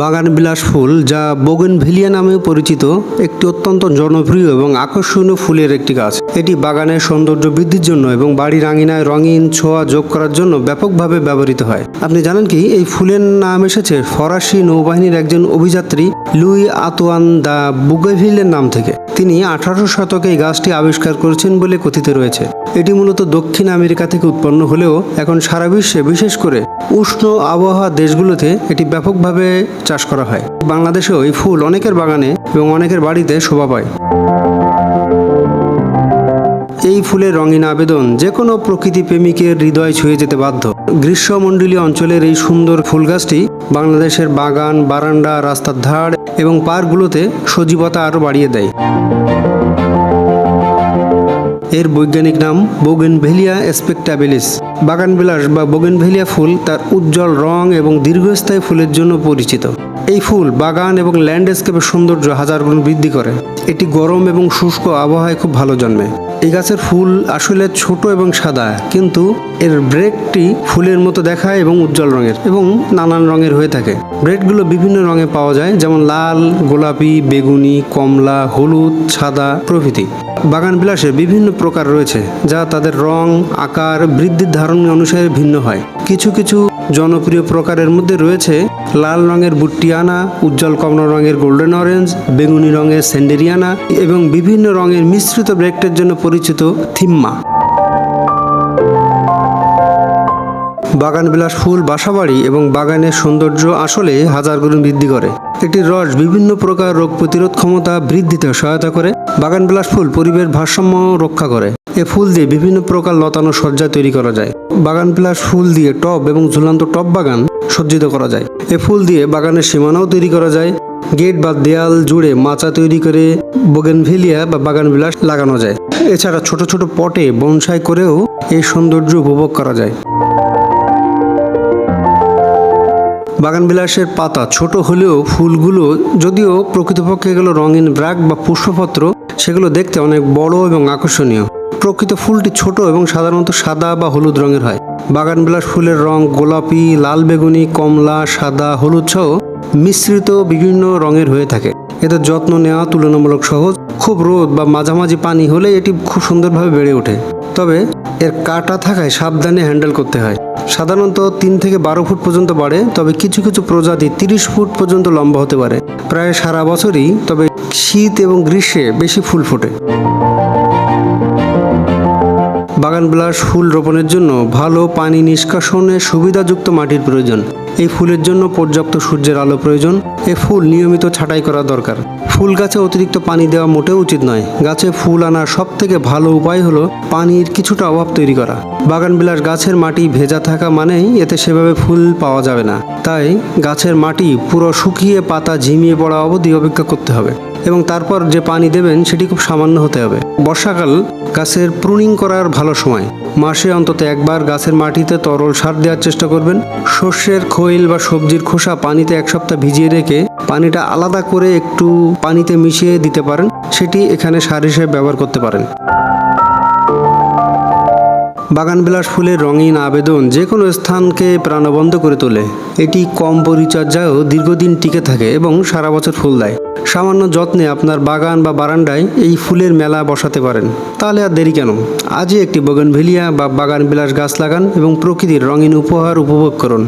বাগান বিলাস ফুল, যা বোগেনভিলিয়া নামেও পরিচিত, একটি অত্যন্ত জনপ্রিয় এবং আকর্ষণীয় ফুলের একটি গাছ। এটি বাগানের সৌন্দর্য বৃদ্ধির জন্য এবং বাড়ির আঙিনায় রঙিন ছোঁয়া যোগ করার জন্য ব্যাপকভাবে ব্যবহৃত হয়। আপনি জানেন কি, এই ফুলের নাম এসেছে ফরাসি নৌবাহিনীর একজন অভিযাত্রী লুই আতোয়ান দা বুগেভিলের নাম থেকে। তিনি আঠারোশো শতকে এই গাছটি আবিষ্কার করেছেন বলে কথিত রয়েছে। এটি মূলত দক্ষিণ আমেরিকা থেকে উৎপন্ন হলেও এখন সারা বিশ্বে, বিশেষ করে উষ্ণ আবহাওয়া দেশগুলোতে এটি ব্যাপকভাবে চাষ করা হয়। বাংলাদেশেও এই ফুল অনেকের বাগানে এবং অনেকের বাড়িতে শোভা পায়। এই ফুলের রঙিন আবেদন যে কোনো প্রকৃতি প্রেমিকের হৃদয় ছুঁয়ে যেতে বাধ্য। গ্রীষ্মমণ্ডলীয় অঞ্চলের এই সুন্দর ফুল গাছটি বাংলাদেশের বাগান, বারান্দা, রাস্তার ধার এবং পার্কগুলোতে সজীবতা আরও বাড়িয়ে দেয়। এর বৈজ্ঞানিক নাম বোগেনভেলিয়া স্পেকটাবেলিস। বাগানবিলাস বা বোগেনভেলিয়া ফুল তার উজ্জ্বল রং এবং দীর্ঘস্থায়ী ফুলের জন্য পরিচিত। এই ফুল বাগান এবং ল্যান্ডস্কেপের সৌন্দর্য হাজার গুণ বৃদ্ধি করে। এটি গরম এবং শুষ্ক আবহাওয়ায় খুব ভালো জন্মে। এই গাছের ফুল আসলে ছোট এবং সাদা, কিন্তু এর ব্রেকটি ফুলের মতো দেখায় এবং উজ্জ্বল রঙের এবং নানান রঙের হয়ে থাকে। ব্রেডগুলো বিভিন্ন রঙে পাওয়া যায়, যেমন লাল, গোলাপি, বেগুনি, কমলা, হলুদ, সাদা প্রভৃতি। বাগান বিলাসের বিভিন্ন প্রকার রয়েছে, যা তাদের রং, আকার, বৃদ্ধির ধারণ অনুসারে ভিন্ন হয়। কিছু কিছু জনপ্রিয় প্রকারের মধ্যে রয়েছে লাল রঙের বুট্টিয়ানা উজ্জ্বল কমলা রঙের গোল্ডেন অরেঞ্জ বেগুনি রঙের সেন্ডেরিয়ানা এবং বিভিন্ন রঙের মিশ্রিত ব্রেকটের জন্য পরিচিত থিম্মা। বাগান বিলাস ফুল, বাসাবাড়ি এবং বাগানের সৌন্দর্য আসলে হাজার গুণ বৃদ্ধি করে। এটির রস বিভিন্ন প্রকার রোগ প্রতিরোধ ক্ষমতা বৃদ্ধিতে সহায়তা করে। বাগান বিলাস ফুল পরিবেশ ভারসাম্য রক্ষা করে। এ ফুল দিয়ে বিভিন্ন প্রকার লতানো সজ্জা তৈরি করা যায়। বাগান বিলাস ফুল দিয়ে টব এবং ঝুলন্ত টব বাগান সজ্জিত করা যায়। এ ফুল দিয়ে বাগানের সীমানাও তৈরি করা যায়। গেট বা দেয়াল জুড়ে মাচা তৈরি করে বোগেনভিলিয়া বা বাগান বিলাস লাগানো যায়। এছাড়া ছোট ছোট পটে বনসাই করেও এই সৌন্দর্য উপভোগ করা যায়। বাগানবিলাসের পাতা ছোট হলেও ফুলগুলো যদিও প্রকৃতপক্ষে এগুলো রঙিন ব্রাক বা পুষ্পপত্র, সেগুলো দেখতে অনেক বড় এবং আকর্ষণীয়। প্রকৃত ফুলটি ছোট এবং সাধারণত সাদা বা হলুদ রঙের হয়। বাগানবিলাস ফুলের রং গোলাপি, লাল বেগুনি, কমলা, সাদা, হলুদ সহ মিশ্রিত বিভিন্ন রঙের হয়ে থাকে। এদের যত্ন নেওয়া তুলনামূলক সহজ। খুব রোদ বা মাঝামাঝি পানি হলে এটি খুব সুন্দরভাবে বেড়ে ওঠে। তবে এর কাটা থাকায় সাবধানে হ্যান্ডেল করতে হয়। সাধারণত তিন থেকে বারো ফুট পর্যন্ত বাড়ে, তবে কিছু কিছু প্রজাতি তিরিশ ফুট পর্যন্ত লম্বা হতে পারে। প্রায় সারা বছরই, তবে শীত এবং গ্রীষ্মে বেশি ফুল ফোটে। বাগান বিলাস ফুল রোপণের জন্য ভালো পানি নিষ্কাশনের সুবিধাযুক্ত মাটির প্রয়োজন। এই ফুলের জন্য পর্যাপ্ত সূর্যের আলো প্রয়োজন। এ ফুল নিয়মিত ছাঁটাই করা দরকার। ফুল গাছে অতিরিক্ত পানি দেওয়া মোটেও উচিত নয়। গাছে ফুল আনার সব থেকে ভালো উপায় হলো পানির কিছুটা অভাব তৈরি করা। বাগান বিলাস গাছের মাটি ভেজা থাকা মানেই এতে সেভাবে ফুল পাওয়া যাবে না। তাই গাছের মাটি পুরো শুকিয়ে পাতা ঝিমিয়ে পড়া অবধি অপেক্ষা করতে হবে। এবং তারপর যে পানি দেবেন সেটি খুব সামান্য হতে হবে। বর্ষাকাল গাছের প্রুনিং করার ভালো সময়। মাসে অন্তত একবার গাছের মাটিতে তরল সার দেওয়ার চেষ্টা করবেন। শস্যের খৈল বা সবজির খোসা পানিতে এক সপ্তাহ ভিজিয়ে রেখে পানিটা আলাদা করে একটু পানিতে মিশিয়ে দিতে পারেন। সেটি এখানে সার হিসেবে ব্যবহার করতে পারেন। বাগানবিলাস ফুলের রঙিন আবেদন যে কোনো স্থানকে প্রাণবন্ত করে তোলে। এটি কম পরিচর্যায়ও দীর্ঘদিন টিকে থাকে এবং সারা বছর ফুল দেয়। সামান্য যত্নে আপনার বাগান বা বারান্দায় এই ফুলের মেলা বসাতে পারেন। তাহলে আর দেরি কেন? আজই একটি বগনভেলিয়া বা বাগানবিলাস গাছ লাগান এবং প্রকৃতির রঙিন উপহার উপভোগ করুন।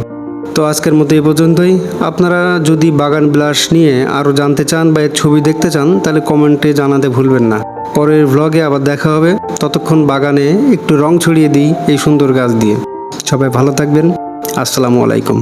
তো আজকের মতো এই পর্যন্তই। আপনারা যদি বাগান বিলাস নিয়ে আরও জানতে চান বা এর ছবি দেখতে চান, তাহলে কমেন্টে জানাতে ভুলবেন না। পরের ভ্লগে আবার দেখা হবে। ততক্ষণ বাগানে একটু রং ছড়িয়ে দিই এই সুন্দর গাছ দিয়ে। সবাই ভালো থাকবেন। আসসালামু আলাইকুম।